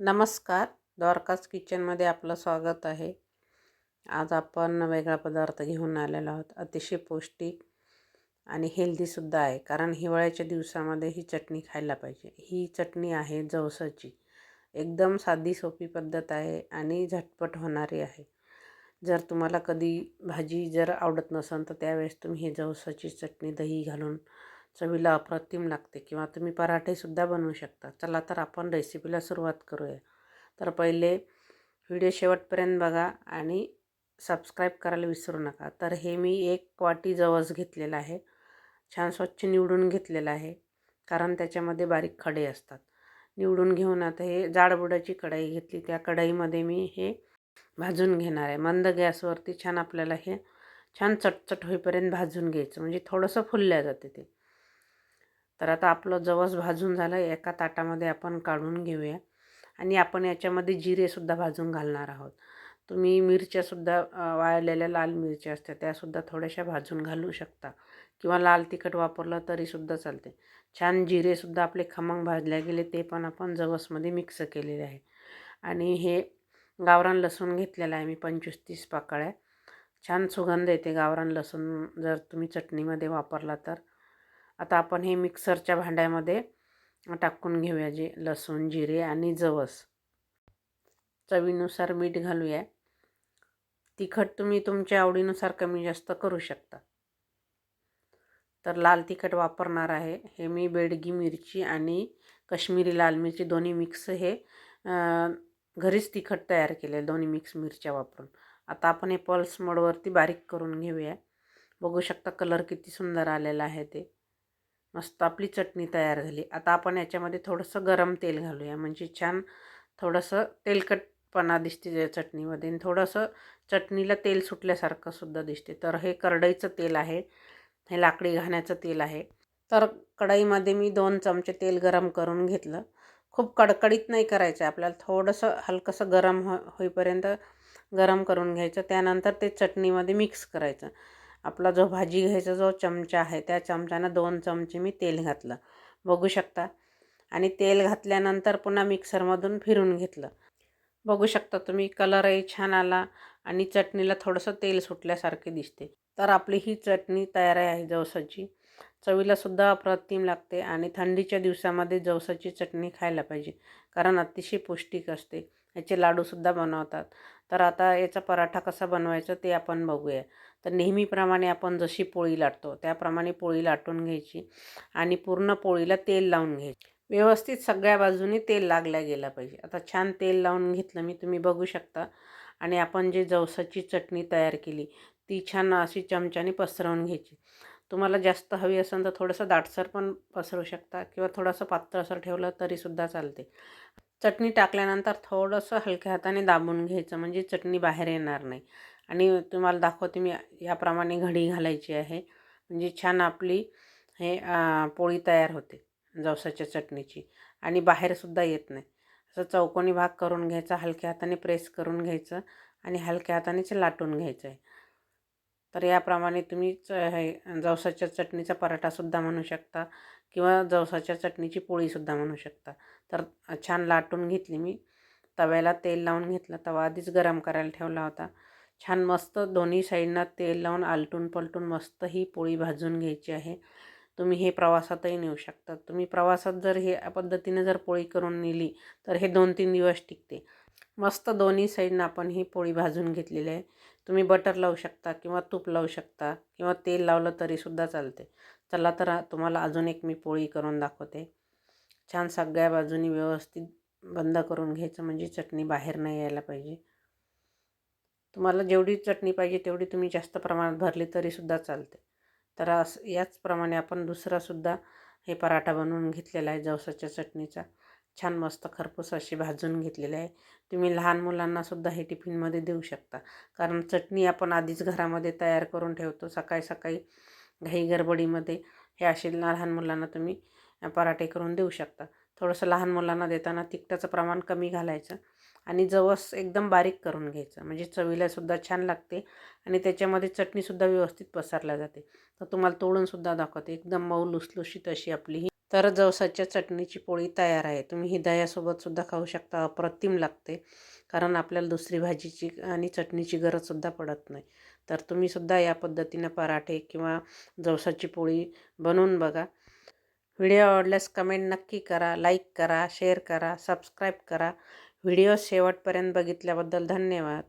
नमस्कार. द्वारकाच किचनमध्ये आपलं स्वागत आहे. आज आपण वेगळा पदार्थ घेऊन आलेलो आहोत. अतिशय पौष्टिक आणि हेल्दीसुद्धा आहे. कारण हिवाळ्याच्या दिवसामध्ये ही चटणी खायला पाहिजे. ही चटणी आहे जवसाची. एकदम साधी सोपी पद्धत आहे आणि झटपट होणारी आहे. जर तुम्हाला कधी भाजी जर आवडत नसेल तर त्यावेळेस तुम्ही ही जवसाची चटणी दही घालून चवीला अप्रतिम लागते किंवा तुम्ही पराठेसुद्धा बनवू शकता. चला तर आपण रेसिपीला सुरुवात करूया. तर पहिले व्हिडिओ शेवटपर्यंत बघा आणि सबस्क्राईब करायला विसरू नका. तर हे मी एक वाटी जवस घेतलेलं आहे. छान स्वच्छ निवडून घेतलेलं आहे. कारण त्याच्यामध्ये बारीक खडे असतात. निवडून घेऊन आता हे जाडबुडाची कढाई घेतली. त्या कढाईमध्ये मी हे भाजून घेणार आहे. मंद गॅसवरती छान आपल्याला हे छान चटचट होईपर्यंत भाजून घ्यायचं. म्हणजे थोडंसं फुलल्या जाते ते. तर आता आपलं जवस भाजून झालं एका ताटामध्ये आपण काढून घेऊया. आणि आपण याच्यामध्ये जिरेसुद्धा भाजून घालणार आहोत. तुम्ही मिरच्यासुद्धा वाळलेल्या लाल मिरच्या असतात त्यासुद्धा थोड्याशा भाजून घालू शकता. किंवा लाल तिखट वापरलं तरीसुद्धा चालते. छान जिरेसुद्धा आपले खमंग भाजल्या गेले ते पण आपण जवसमध्ये मिक्स केलेले आहे. आणि हे गावरान लसूण घेतलेलं आहे मी पंचवीस तीस पाकळ्या. छान सुगंध येते गावरान लसूण. जर तुम्ही चटणीमध्ये वापरला तर. आता आपण हे मिक्सरच्या भांड्यामध्ये टाकून घेऊया जे लसूण जिरे आणि जवस. चवीनुसार मीठ घालूया. तिखट तुम्ही तुमच्या आवडीनुसार कमी जास्त करू शकता. तर लाल तिखट वापरणार आहे. हे मी बेडगी मिरची आणि कश्मीरी लाल मिरची दोन्ही मिक्स हे घरीच तिखट तयार केले दोन्ही मिक्स मिरच्या वापरून. आता आपण हे पल्स मोडवरती बारीक करून घेऊया. बघू शकता कलर किती सुंदर आलेला आहे ते. मस्त आपली चटणी तयार झाली. आता आपण याच्यामध्ये थोडंसं गरम तेल घालूया. म्हणजे छान थोडंसं तेलकटपणा दिसते चटणीमध्ये. आणि थोडंसं चटणीला तेल सुटल्यासारखं सुद्धा दिसते. तर हे करडईचं तेल आहे. हे लाकडी घाण्याचं तेल आहे. तर कढईमध्ये मी दोन चमचे तेल गरम करून घेतलं. खूप कडकडीत नाही करायचं. आपल्याला थोडंसं हलकंसं गरम हो होईपर्यंत गरम करून घ्यायचं. त्यानंतर ते चटणीमध्ये मिक्स करायचं. आपला जो भाजी घ्यायचा जो चमचा आहे त्या चमच्यानं दोन चमचे मी तेल घातलं. बघू शकता? आणि तेल घातल्यानंतर पुन्हा मिक्सरमधून फिरून घेतलं. बघू शकता तुम्ही कलरही छान आला आणि चटणीला थोडंसं तेल सुटल्यासारखे दिसते. तर आपली ही चटणी तयार आहे जवसाची. चवीलासुद्धा अप्रतिम लागते आणि थंडीच्या दिवसामध्ये जवसाची चटणी खायला पाहिजे कारण अतिशय पौष्टिक असते. याचे लाडूसुद्धा बनवतात. तर आता याचा पराठा कसा बनवायचा ते आपण बघूया. तर नेहमीप्रमाणे आपण जशी पोळी लाटतो त्याप्रमाणे पोळी लाटून घ्यायची आणि पूर्ण पोळीला तेल लावून घ्यायची. व्यवस्थित सगळ्या बाजूनी तेल लागल्या गेलं पाहिजे. आता छान तेल लावून घेतलं मी तुम्ही बघू शकता. आणि आपण जे जवसाची चटणी तयार केली ती छान अशी चमच्याने पसरवून घ्यायची. तुम्हाला जास्त हवी असेल तर थोडंसं दाटसर पण पसरू शकता किंवा थोडंसं पातळसर ठेवलं तरीसुद्धा चालते. चटणी टाकल्यानंतर थोडंसं हलक्या हाताने दाबून घ्यायचं म्हणजे चटणी बाहेर येणार नाही. आणि तुम्हाला दाखवते मी याप्रमाणे घडी घालायची आहे. म्हणजे छान आपली हे पोळी तयार होते जवसाच्या चटणीची. आणि बाहेरसुद्धा येत नाही. असं चौकोनी भाग करून घ्यायचा हलक्या हाताने प्रेस करून घ्यायचं आणि हलक्या हातानेच लाटून घ्यायचं आहे. तर याप्रमाणे तुम्ही च हे जवसाच्या चटणीचा पराठासुद्धा म्हणू शकता किंवा जवसाच्या चटणीची पोळीसुद्धा म्हणू शकता. तर छान लाटून घेतली मी. तव्याला तेल लावून घेतलं. तवा आधीच गरम करायला ठेवला होता. छान मस्त दोन्ही साईडनं तेल लावून आलटून पलटून मस्त ही पोळी भाजून घ्यायची आहे. तुम्ही हे प्रवासातही नेऊ शकता. तुम्ही प्रवासात जर हे पद्धतीने जर पोळी करून नेली तर हे दोन तीन दिवस टिकते. मस्त दोन्ही साईडनं आपण ही पोळी भाजून घेतलेली आहे. तुम्ही बटर लावू शकता किंवा तूप लावू शकता किंवा तेल लावलं तरीसुद्धा चालते. चला तर तुम्हाला अजून एक मी पोळी करून दाखवते. छान सगळ्या बाजूनी व्यवस्थित बंद करून घ्यायचं म्हणजे चटणी बाहेर नाही यायला पाहिजे. तुम्हाला जेवढी चटणी पाहिजे तेवढी तुम्ही जास्त प्रमाणात भरली तरीसुद्धा चालते. तर असं याचप्रमाणे आपण दुसरासुद्धा हे पराठा बनवून घेतलेला आहे जवसाच्या चटणीचा. छान मस्त खरपूस अशी भाजून घेतलेली आहे. तुम्ही लहान मुलांनासुद्धा हे टिफिनमध्ये देऊ शकता. कारण चटणी आपण आधीच घरामध्ये तयार करून ठेवतो सकाळी सकाळी घाई गडबडीमध्ये. हे असे लहान मुलांना तुम्ही पराठे करून देऊ शकता. थोडंसं लहान मुलांना देताना तिखटाचं प्रमाण कमी घालायचं आणि जवस एकदम बारीक करून घ्यायचं. म्हणजे चवीलासुद्धा छान लागते आणि त्याच्यामध्ये चटणीसुद्धा व्यवस्थित पसरल्या जाते. तर तुम्हाला तोडूनसुद्धा दाखवते. एकदम मऊ लुसलुशीत अशी आपली ही तर जवसाच्या चटणीची पोळी तयार आहे. तुम्ही ही दह्यासोबतसुद्धा खाऊ शकता अप्रतिम लागते. कारण आपल्याला दुसरी भाजीची आणि चटणीची गरजसुद्धा पडत नाही. तर तुम्हीसुद्धा या पद्धतीनं पराठे किंवा जवसाची पोळी बनवून बघा. व्हिडिओ आवडल्यास कमेंट नक्की करा लाईक करा शेअर करा सबस्क्राईब करा. व्हिडिओ शेवटपर्यंत बघितल्याबद्दल धन्यवाद.